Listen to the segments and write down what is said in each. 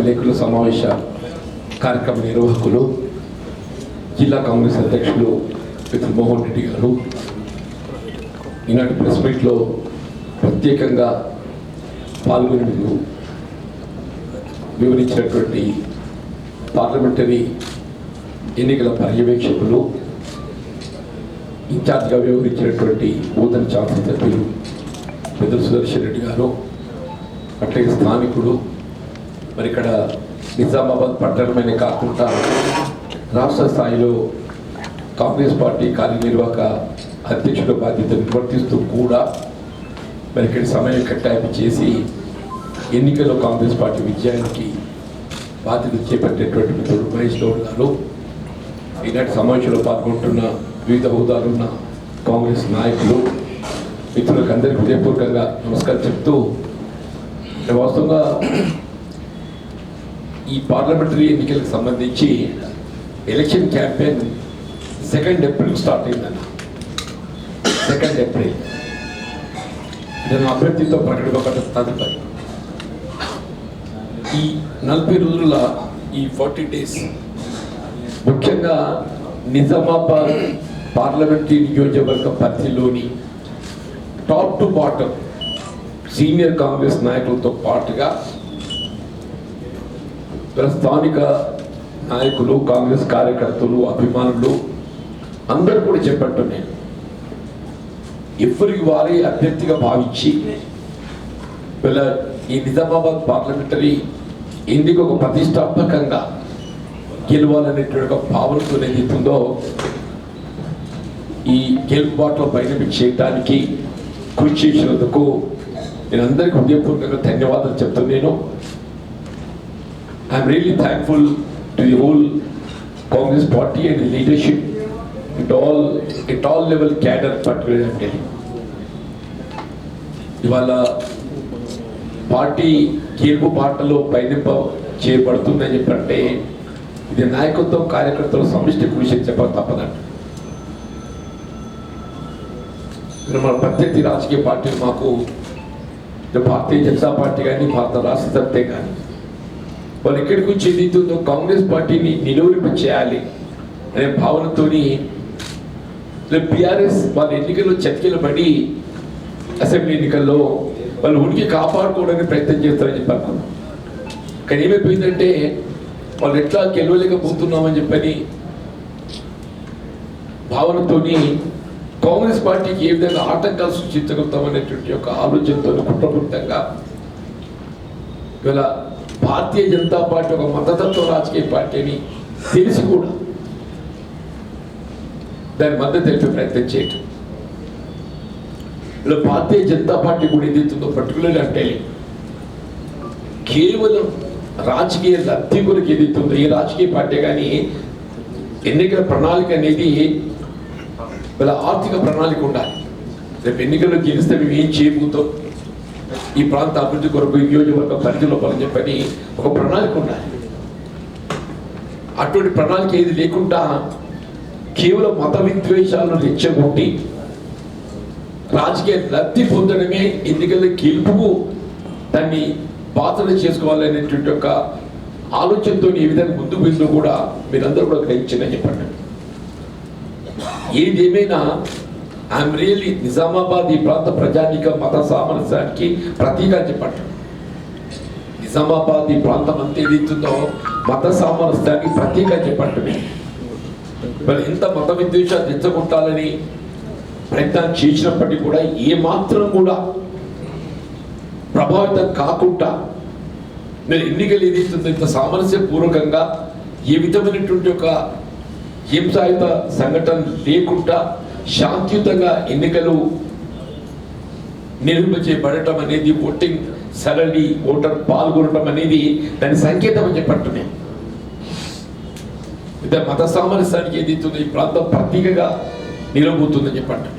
విలేకరుల సమావేశ కార్యక్రమ నిర్వాహకులు జిల్లా కాంగ్రెస్ అధ్యక్షులు మిత్రులు మోహన్ రెడ్డి గారు. ఈనాటి ప్రెస్ మీట్లో ప్రత్యేకంగా పాల్గొని మీరు వివరించినటువంటి పార్లమెంటరీ ఎన్నికల పర్యవేక్షకులు ఇన్ఛార్జ్గా వ్యవహరించినటువంటి నూతన శాసనసభ్యులు పెద్దలు సుదర్శన్ రెడ్డి గారు అట్లాగే స్థానికుడు మరి ఇక్కడ నిజామాబాద్ పట్టణమైన కాకుండా రాష్ట్ర స్థాయిలో కాంగ్రెస్ పార్టీ కార్యనిర్వాహక అధ్యక్షుల బాధ్యత నిర్వర్తిస్తూ కూడా మరి ఇక్కడ సమయం కట్టాయి చేసి ఎన్నికల్లో కాంగ్రెస్ పార్టీ విజయానికి బాధ్యత చేపట్టేటువంటి మిత్రుడు మహేష్ గౌడ్ గారు. ఈనాటి సమావేశంలో పాల్గొంటున్న వివిధ హోదాలున్న కాంగ్రెస్ నాయకులు మిత్రులకు అందరికీ హృదయపూర్వకంగా నమస్కారం చెప్తూ వాస్తవంగా ఈ పార్లమెంటరీ ఎన్నికలకు సంబంధించి election campaign second April start అయిందన్న సెకండ్ ఏప్రిల్ నేను అభ్యర్థితో ప్రకటింపబడ్డ తదుపరి. ఈ నలభై రోజుల ఈ ఫార్టీ డేస్ ముఖ్యంగా నిజామాబాద్ పార్లమెంటరీ నియోజకవర్గ పరిధిలోని top to bottom senior Congress నాయకులతో పాటుగా ఇక్కడ స్థానిక నాయకులు కాంగ్రెస్ కార్యకర్తలు అభిమానులు అందరూ కూడా చెప్పట్టు నేను ఎవరికి వారే అభ్యర్థిగా భావించి వీళ్ళ ఈ నిజామాబాద్ పార్లమెంటరీ ఎందుకు ఒక ప్రతిష్టాత్మకంగా గెలవాలనేటువంటి ఒక భావనతో ఏదైతుందో ఈ గెలుపుబాటులో పైన చేయడానికి కృషి చేసినందుకు నేను అందరికీ హృదయపూర్వకంగా ధన్యవాదాలు చెప్తున్నాను. I'm really thankful to the whole Congress party and leadership it all it all level cadre particular అంటే ఇవాళ పార్టీ గెలుపు బాటలో పయనింప చేయబడుతుందని చెప్పంటే ఇది నాయకత్వం కార్యకర్తలు సమిష్టి కృషి అని చెప్పక తప్పదంట ఇక్కడ మన ప్రత్యర్థి రాజకీయ పార్టీలు మాకు ఇటు భారతీయ జనతా పార్టీ కానీ భారత రాష్ట్ర సమితే కానీ వాళ్ళు ఎక్కడికి వచ్చి కాంగ్రెస్ పార్టీని నిలువరింపు చేయాలి అనే భావనతోని బీఆర్ఎస్ వాళ్ళ ఎన్నికల్లో చతికిల పడి అసెంబ్లీ ఎన్నికల్లో వాళ్ళు ఉనికి కాపాడుకోవడానికి ప్రయత్నం చేస్తారని చెప్పాను కానీ ఏమైపోయిందంటే వాళ్ళు ఎట్లా గెలవలేకపోతున్నామని చెప్పని భావనతోని కాంగ్రెస్ పార్టీకి ఏ విధంగా ఆటంకాలు సృష్టించగలుగుతామనేటువంటి యొక్క ఆలోచనతో కుట్రపూరితంగా ఇవాళ భారతీయ జనతా పార్టీ ఒక మతతత్వ రాజకీయ పార్టీ అని తెలిసి కూడా దాని మద్దతు తెలిపే ప్రయత్నం చేయటం. ఇలా భారతీయ జనతా పార్టీ కూడా ఏదైతుందో పర్టికులర్ అంటే కేవలం రాజకీయ లబ్ధి కొరకు ఏదైతుందో ఏ రాజకీయ పార్టీ కానీ ఎన్నికల ప్రణాళిక అనేది ఇలా ఆర్థిక ప్రణాళిక ఉండాలి. రేపు ఎన్నికల్లో గెలిస్తే మేము ఏం చేయబోతాం? ఈ ప్రాంత అభివృద్ధి కొరకు ఈ నియోజకవర్గ పరిధిలో పని చెప్పని ఒక ప్రణాళిక ఉండాలి. అటువంటి ప్రణాళిక ఏది లేకుండా కేవలం మత విద్వేషాలను రెచ్చగొట్టి రాజకీయ లబ్ధి పొందడమే ఎన్నికల గెలుపుకు దాన్ని బాధలు చేసుకోవాలనేటువంటి ఒక ఆలోచనతో ఏ విధంగా ముందుకు వెళ్ళినా కూడా మీరందరూ కూడా గ్రహించని చెప్పండి. ఏదేమైనా ఐఎమ్ రియల్లీ నిజామాబాద్ ఈ ప్రాంత ప్రజానిక మత సామరస్యానికి ప్రతీక అని నిజామాబాద్ ఈ ప్రాంతం అంతా ఏదైతుందో మత సామరస్యానికి ప్రతీక అని చెప్పండి. మరి ఇంత మత విద్వేషాలు తెచ్చగొట్టాలని ప్రయత్నం చేసినప్పటికీ కూడా ఏ మాత్రం కూడా ప్రభావితం కాకుండా నేను ఎన్నికలు ఏదైతుందో ఇంత సామరస్యపూర్వకంగా ఏ విధమైనటువంటి ఒక హింసాయుత సంఘటన లేకుండా శాంతియుతంగా ఎన్నికలు నిర్వహించబడటం అనేది ఓటింగ్ సరళి ఓటర్ పాల్గొనడం అనేది దాని సంకేతం అని చెప్పట్టునే ఇదే మత సామరస్యానికి ఏదైతుందో ఈ ప్రాంతం ప్రతీకగా నిలబోతుందని చెప్పండి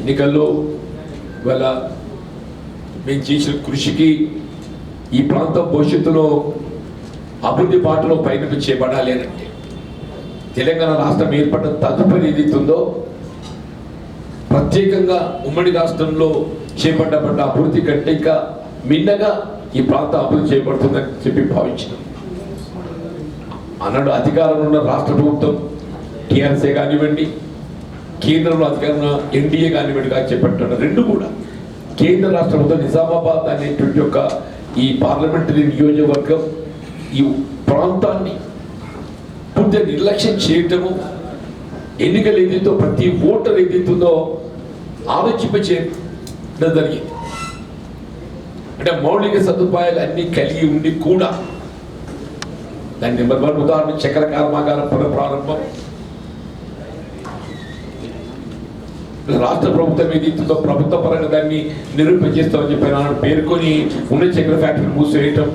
ఎన్నికల్లో ఇవాళ మేము చేసిన కృషికి ఈ ప్రాంతం భవిష్యత్తులో అభివృద్ధి బాటలో పైన చేయబడాలి అని అంటే తెలంగాణ రాష్ట్రం ఏర్పడిన తదుపరి ఏదైతుందో ప్రత్యేకంగా ఉమ్మడి రాష్ట్రంలో చేపట్టబడ్డ అభివృద్ధి కంటే ఇంకా మిన్నగా ఈ ప్రాంతం అభివృద్ధి చేయబడుతుందని చెప్పి భావించిన. అన్నాడు అధికారంలో ఉన్న రాష్ట్ర ప్రభుత్వం టీఆర్ఎస్ఏ కానివ్వండి కేంద్రంలో అధికారంలో ఎన్డీఏ కానివ్వండి కానీ చెప్పట్టాడు రెండు కూడా. కేంద్ర రాష్ట్ర ప్రభుత్వం నిజామాబాద్ అనేటువంటి ఒక ఈ పార్లమెంటరీ నియోజకవర్గం ఈ ప్రాంతాన్ని పూర్తిగా నిర్లక్ష్యం చేయటము ఎన్నికలు ఏదైతే ప్రతి ఓటర్ ఏదైతుందో ఆలోచింప చేయడం జరిగింది. అంటే మౌలిక సదుపాయాలు అన్ని కలిగి ఉండి కూడా దాని నెంబర్ వన్ ఉదాహరణ చక్ర కర్మాగారం పునఃప్రారంభం రాష్ట్ర ప్రభుత్వం ఏదైతుందో ప్రభుత్వ పరంగా దాన్ని నిరూపించేస్తామని చెప్పి పేర్కొని ఉన్న చక్ర ఫ్యాక్టరీ మూసివేయటం.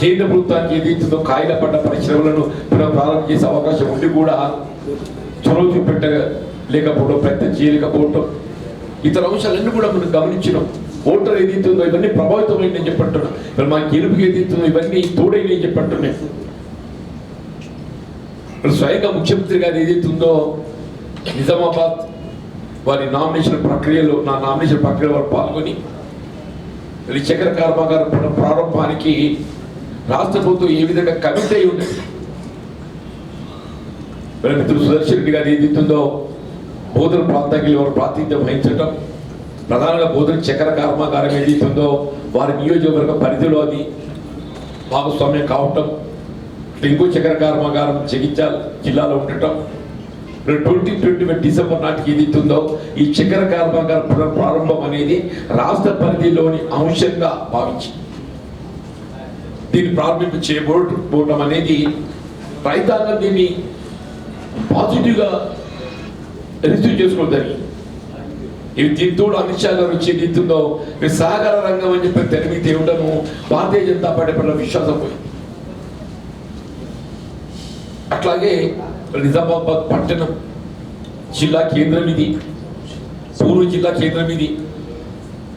కేంద్ర ప్రభుత్వానికి ఏదైతుందో కాయల పడ్డ పరిశ్రమలను పునః ప్రారంభం చేసే అవకాశం ఉండి కూడా చొరవ చూపెట్టలేకపోవడం ప్రయత్నం చేయలేకపోవటం ఇతర అంశాలన్నీ కూడా మనం గమనించినాం. ఓటర్ ఏదైతుందో ఇవన్నీ ప్రభావితమైందని చెప్పంటున్నాం. మరి మా గెలుపుకి ఏదైతుందో ఇవన్నీ తోడైనని చెప్పంటున్నాయి మరి స్వయంగా ముఖ్యమంత్రి గారు ఏదైతుందో నిజామాబాద్ వారి నామినేషన్ ప్రక్రియలో నా నామినేషన్ ప్రక్రియలో వారు పాల్గొని చక్ర చక్కెర కర్మాగారం ప్రారంభానికి రాష్ట్ర ప్రభుత్వం ఏ విధంగా కమిట్ అయి ఉండేది మరి మిత్రుడు సుదర్శన్ రెడ్డి గారు ఏదైతుందో బోధన ప్రాంతానికి వారు ప్రాతినిధ్యం వహించడం ప్రధానంగా బోధన చక్కెర కర్మాగారం ఏదైతుందో వారి నియోజకవర్గ పరిధిలో అది భాగస్వామ్యం కావటం ఇంకో చక్ర కర్మాగారం జగిత్యాల జిల్లాలో ఉండటం ట్వంటీ ట్వంటీ డిసెంబర్ నాటికి ఏదైతుందో ఈ చక్కెర కర్మాగారం పునఃప్రారంభం అనేది రాష్ట్ర పరిధిలోని అంశంగా భావించింది. దీన్ని ప్రారంభింప చేయబోవటం అనేది రైతాంగం దీన్ని పాజిటివ్గా రిసీవ్ చేసుకోవద్దని ఇవి దీంతో అమిత్ షా గారు వచ్చి దీంతో సహకార రంగం అని చెప్పి తెలివి తేవడము భారతీయ జనతా పార్టీ పట్ల విశ్వాసం పోయింది. అట్లాగే నిజామాబాద్ పట్టణం జిల్లా కేంద్రం ఇది. పూర్వ జిల్లా కేంద్రం ఇది.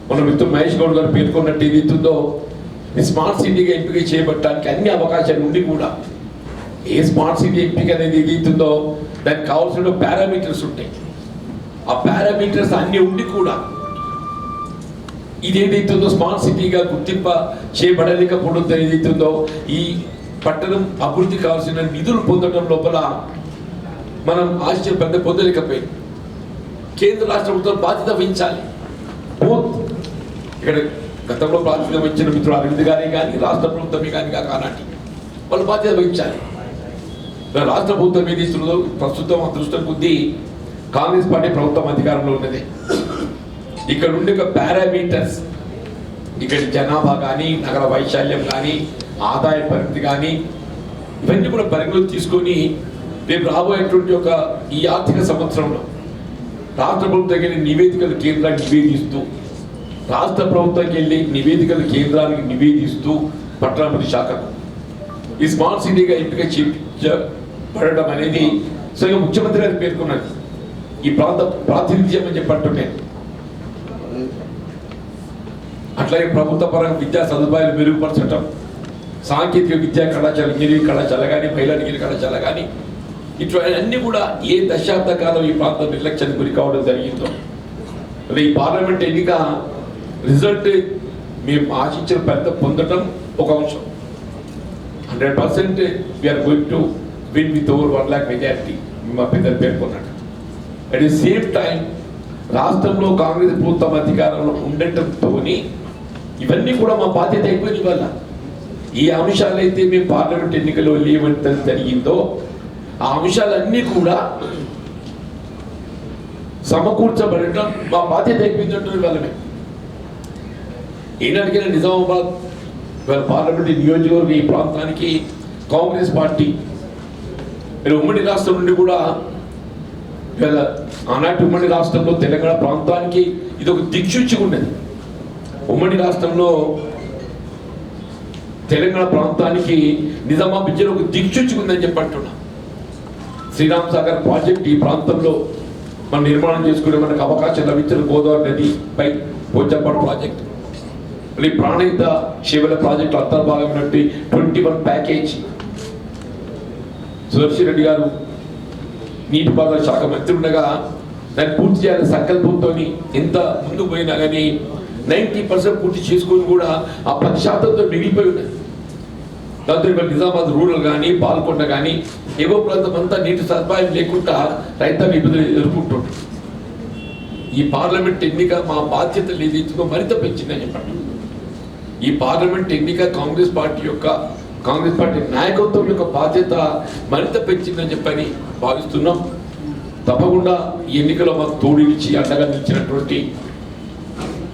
మన మిత్రుడు మహేష్ గౌడ్ గారు పేర్కొన్నట్టు ఏదైతుందో ఈ స్మార్ట్ సిటీగా ఎంపిక చేయబట్టడానికి అన్ని అవకాశాలు ఉండి కూడా ఏ స్మార్ట్ సిటీ ఎంపిక అనేది ఏదైతుందో దానికి కావాల్సిన పారామీటర్స్ ఉంటాయి. ఆ పారామీటర్స్ అన్ని ఉండి కూడా ఇది ఏదైతుందో స్మార్ట్ సిటీగా గుర్తింప చేయబడలేకపోవడం ఏదైతుందో ఈ పట్టణం అభివృద్ధి కావాల్సిన నిధులు పొందడం లోపల మనం ఆశ్చర్య పెద్ద పొందలేకపోయింది కేంద్ర రాష్ట్ర ప్రభుత్వం బాధ్యత వహించాలి. ఇక్కడ గతంలో ప్రాతినిధ్యం వహించిన మిత్రుడు అరవింద్ గారే కానీ రాష్ట్ర ప్రభుత్వమే కానీ కానాటి వాళ్ళు బాధ్యత వహించాలి రాష్ట్ర ప్రభుత్వం ఏది ఇస్తున్నదో ప్రస్తుతం అదృష్టం కొద్దీ కాంగ్రెస్ పార్టీ ప్రభుత్వం అధికారంలో ఉన్నది. ఇక్కడ ఉండే ఒక పారామీటర్స్ ఇక్కడ జనాభా కానీ నగర వైశాల్యం కానీ ఆదాయ పరిమితి కానీ ఇవన్నీ కూడా పరిగణలోకి తీసుకొని రేపు రాబోయేటువంటి ఒక ఈ ఆర్థిక సంవత్సరంలో రాష్ట్ర ప్రభుత్వం తగిన నివేదికలు కేంద్రాన్ని నివేదిస్తూ రాష్ట్ర ప్రభుత్వంకి వెళ్ళి నివేదికలు కేంద్రానికి నివేదిస్తూ పట్టణాభివృద్ధి శాఖకు. ఈ స్మార్ట్ సిటీగా ఎంపిక చేయించబడడం అనేది స్వయం ముఖ్యమంత్రి గారు పేర్కొన్నది. ఈ ప్రాంత ప్రాతినిధ్యం అని చెప్పట్టునే అట్లాగే ప్రభుత్వ పరంగా విద్యా సదుపాయాలు మెరుగుపరచడం సాంకేతిక విద్యా కళాశాల ఇంజనీరింగ్ కళాశాల కానీ మహిళా డిగ్రీ కళాశాల కానీ ఇటువంటి కూడా ఏ దశాబ్ద కాలం ఈ ప్రాంతం నిర్లక్ష్యానికి గురి కావడం జరిగిందో. ఈ పార్లమెంట్ ఎన్నిక రిజల్ట్ మేము ఆశించిన పెద్ద పొందడం ఒక అంశం. Hundred percent we're going to win with over one lakh majority మా పెద్దలు పేర్కొన్నాడు. అట్ ది సేమ్ టైం రాష్ట్రంలో కాంగ్రెస్ ప్రభుత్వం అధికారంలో ఉండటంతో ఇవన్నీ కూడా మా బాధ్యత అయిపోయింది ఏ ఈ అంశాలైతే మేము పార్లమెంట్ ఎన్నికల్లో లేవంటే జరిగిందో ఆ అంశాలన్నీ కూడా సమకూర్చబడటం మా బాధ్యత అయిపోయిందంటే వాళ్ళమే ఈనాటికైనా నిజామాబాద్ ఇవాళ పార్లమెంట్ నియోజకవర్గ ఈ ప్రాంతానికి కాంగ్రెస్ పార్టీ మీరు ఉమ్మడి రాష్ట్రం నుండి కూడా ఇవాళ ఆనాటి ఉమ్మడి రాష్ట్రంలో తెలంగాణ ప్రాంతానికి ఇది ఒక దిక్సూచిగున్నది ఉమ్మడి రాష్ట్రంలో తెలంగాణ ప్రాంతానికి నిజామాబాద్ ఒక దిక్సూచిగా ఉందని చెప్పి అంటున్నా. శ్రీరామ్ సాగర్ ప్రాజెక్ట్ ఈ ప్రాంతంలో మనం నిర్మాణం చేసుకునే మనకు అవకాశం లభించిన గోదావరి నది పై పోచంపాడు ప్రాజెక్ట్. మళ్ళీ Pranahita శివల project అంతర్భాగమైనటువంటి twenty one package Sudarshan Reddy గారు నీటిపారుదల శాఖ మంత్రి ఉండగా దాన్ని పూర్తి చేయాలని సంకల్పంతో ఎంత ముందుకు పోయినా కానీ నైంటీ పర్సెంట్ పూర్తి చేసుకొని కూడా ఆ పది శాతంతో మిగిలిపోయి ఉన్నాయి. దాంతో ఇవాళ నిజామాబాద్ రూరల్ కానీ పాల్కొండ కానీ ఏవో ప్రాంతం అంతా నీటి సదుపాయం లేకుండా రైతాంగ ఇబ్బందులు ఎదుర్కొంటుంటారు ఈ పార్లమెంట్ ఎన్నిక మా బాధ్యతలు ఏదైతుందో మరింత పెంచిందని చెప్పండి. ఈ పార్లమెంట్ ఎన్నిక కాంగ్రెస్ పార్టీ యొక్క కాంగ్రెస్ పార్టీ నాయకత్వం యొక్క బాధ్యత మరింత పెంచిందని చెప్పని భావిస్తున్నాం. తప్పకుండా ఈ ఎన్నికలో మాకు తోడు ఇచ్చి అండగా నిలిచినటువంటి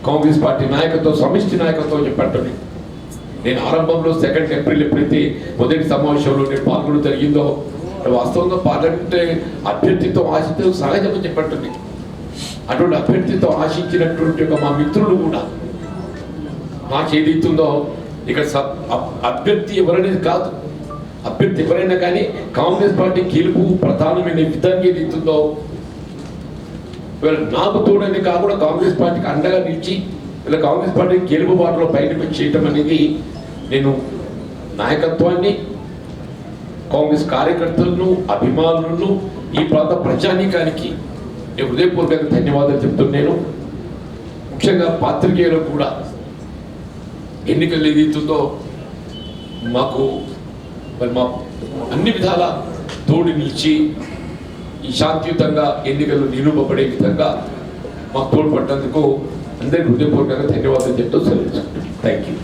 కాంగ్రెస్ పార్టీ నాయకత్వం సమిష్టి నాయకత్వం చెప్పండి. నేను ఆరంభంలో సెకండ్ ఏప్రిల్ ఎప్పుడైతే మొదటి సమావేశంలో నేను పాల్గొనడం జరిగిందో వాస్తవంగా పార్లమెంట్ అభ్యర్థితో ఆశించడం సహజమని చెప్పండి. అటువంటి అభ్యర్థితో ఆశించినటువంటి ఒక మా మిత్రులు కూడా మాకు ఏదైతుందో ఇక్కడ సబ్- అభ్యర్థి ఎవరనేది కాదు. అభ్యర్థి ఎవరైనా కానీ కాంగ్రెస్ పార్టీ గెలుపు ప్రధానమైన విధానం ఏదైతుందో ఇవాళ నాకు తోడని కాకుండా కాంగ్రెస్ పార్టీకి అండగా నిలిచి ఇలా కాంగ్రెస్ పార్టీ గెలుపు బాటలో బయటకు చేయటం అనేది నేను నాయకత్వాన్ని కాంగ్రెస్ కార్యకర్తలను అభిమానులను ఈ ప్రాంత ప్రజానీకానికి నేను హృదయపూర్వకంగా ధన్యవాదాలు చెప్తున్నాను. ముఖ్యంగా పాత్రికేయులకు కూడా ఎన్నికలు ఏదైతుందో మాకు మరి మా అన్ని విధాల తోడు నిలిచి ఈ శాంతియుతంగా ఎన్నికలు నిరూపబడే విధంగా మాకు తోడ్పడినందుకు అందరికీ హృదయపూర్వకంగా ధన్యవాదాలు చెప్తూ సెలవు థ్యాంక్ యూ